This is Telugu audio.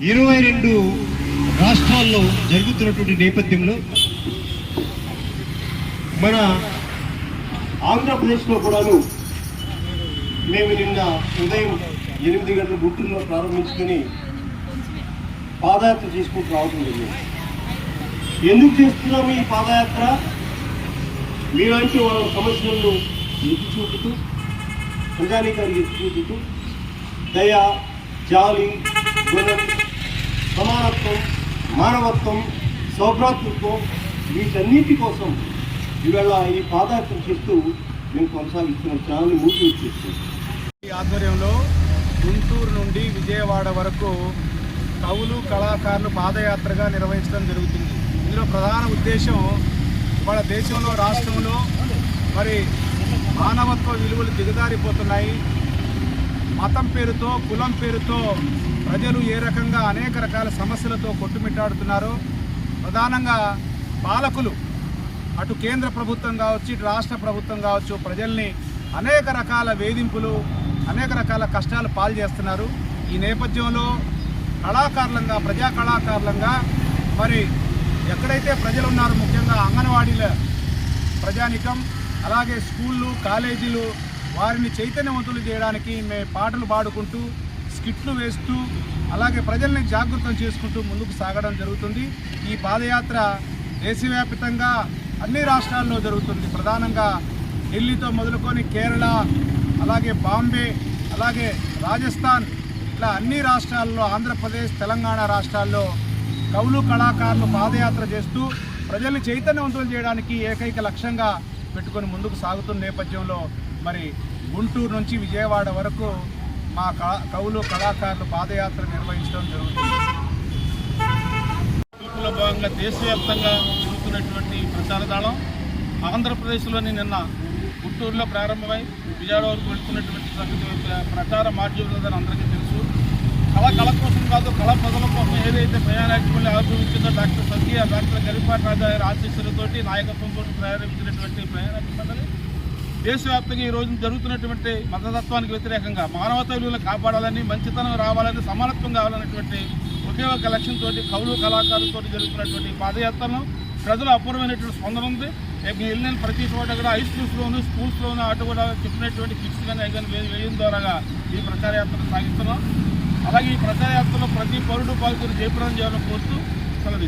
ఇరవై రెండు రాష్ట్రాల్లో జరుగుతున్నటువంటి నేపథ్యంలో మన ఆంధ్రప్రదేశ్లో కూడాను మేము నిన్న ఉదయం ఎనిమిది గంటల గుంటూరులో ప్రారంభించుకొని పాదయాత్ర చేసుకుంటూ రావడం జరిగింది. ఎందుకు చేస్తున్నాము ఈ పాదయాత్ర? మీలాంటి వాళ్ళ సమస్యలను ఎత్తి చూపుతూ ప్రజానీకానికి ఎత్తి చూపుతూ దయ జాలి గుణం మానవత్వం సౌభ్రాతృత్వం వీటన్నిటి కోసం ఈవేళ ఈ పాదయాత్ర చేస్తూ మేము కొనసాగిస్తున్నాం ఛానల్ మూసి చేస్తాం ఈ ఆధ్వర్యంలో గుంటూరు నుండి విజయవాడ వరకు కవులు కళాకారులు పాదయాత్రగా నిర్వహించడం జరుగుతుంది. ఇందులో ప్రధాన ఉద్దేశం ఇవాళ దేశంలో రాష్ట్రంలో మరి మానవత్వ విలువలు దిగజారిపోతున్నాయి. మతం పేరుతో కులం పేరుతో ప్రజలు ఏ రకంగా అనేక రకాల సమస్యలతో కొట్టుమిట్టాడుతున్నారో ప్రధానంగా పాలకులు అటు కేంద్ర ప్రభుత్వం కావచ్చు ఇటు రాష్ట్ర ప్రభుత్వం కావచ్చు ప్రజల్ని అనేక రకాల వేధింపులు అనేక రకాల కష్టాలు పాలు చేస్తున్నారు. ఈ నేపథ్యంలో కళాకారులంగా ప్రజా కళాకారులంగా మరి ఎక్కడైతే ప్రజలు ఉన్నారో ముఖ్యంగా అంగన్వాడీల ప్రజానికం అలాగే స్కూళ్ళు కాలేజీలు వారిని చైతన్యవంతులు చేయడానికి మేము పాటలు పాడుకుంటూ స్కిట్లు వేస్తూ అలాగే ప్రజల్ని జాగృతం చేసుకుంటూ ముందుకు సాగడం జరుగుతుంది. ఈ పాదయాత్ర దేశవ్యాప్తంగా అన్ని రాష్ట్రాల్లో జరుగుతుంది. ప్రధానంగా ఢిల్లీతో మొదలుకొని కేరళ అలాగే బాంబే అలాగే రాజస్థాన్ ఇట్లా అన్ని రాష్ట్రాల్లో ఆంధ్రప్రదేశ్ తెలంగాణ రాష్ట్రాల్లో కవులు కళాకారులు పాదయాత్ర చేస్తూ ప్రజల్ని చైతన్యవంతులు చేయడానికి ఏకైక లక్ష్యంగా పెట్టుకొని ముందుకు సాగుతున్న నేపథ్యంలో మరి గుంటూరు నుంచి విజయవాడ వరకు మా కవులు కళాకారులు పాదయాత్ర నిర్వహించడం జరుగుతుంది. పిలుపులో భాగంగా దేశవ్యాప్తంగా జరుగుతున్నటువంటి ప్రచార దళం ఆంధ్రప్రదేశ్లోని నిన్న గుంటూరులో ప్రారంభమై విజయవాడ వరకు వెళుతున్నటువంటి సంగతి ప్రచార మాడ్యూల్ ఉందని అందరికీ తెలుసు. కళ కళ కోసం కాదు కళ ప్రజల కోసం ఏదైతే ప్రయాణాక్రమంలో ఆవిర్భవించిందో డాక్టర్ సత్య డాక్టర్ గరిపాటి రాజా గారి ఆశీస్సులతోటి నాయకత్వంతో ప్రారంభించినటువంటి ప్రయాణాక్రమాన్ని దేశవ్యాప్తంగా ఈ రోజు జరుగుతున్నటువంటి మతతత్వానికి వ్యతిరేకంగా మానవత విలువలు కాపాడాలని మంచితనం రావాలని సమానత్వం కావాలన్నటువంటి ఒకే ఒక లక్ష్యంతో కవులు కళాకారులతో జరుగుతున్నటువంటి పాదయాత్రను ప్రజలు అపూర్వమైనటువంటి స్పందన ఉంది. రేపు వెళ్ళిన ప్రతి చోట కూడా హై స్కూల్స్లోను స్కూల్స్లోను అటు కూడా చెప్పినటువంటి కిట్స్ కానీ అవి కానీ వేయడం ద్వారా ఈ ప్రచార యాత్రను సాగిస్తున్నాం. అలాగే ఈ ప్రచార యాత్రలో ప్రతి పౌరుడు పాల్గొని జయప్రదం చేయాలని కోరుతూ సెలవు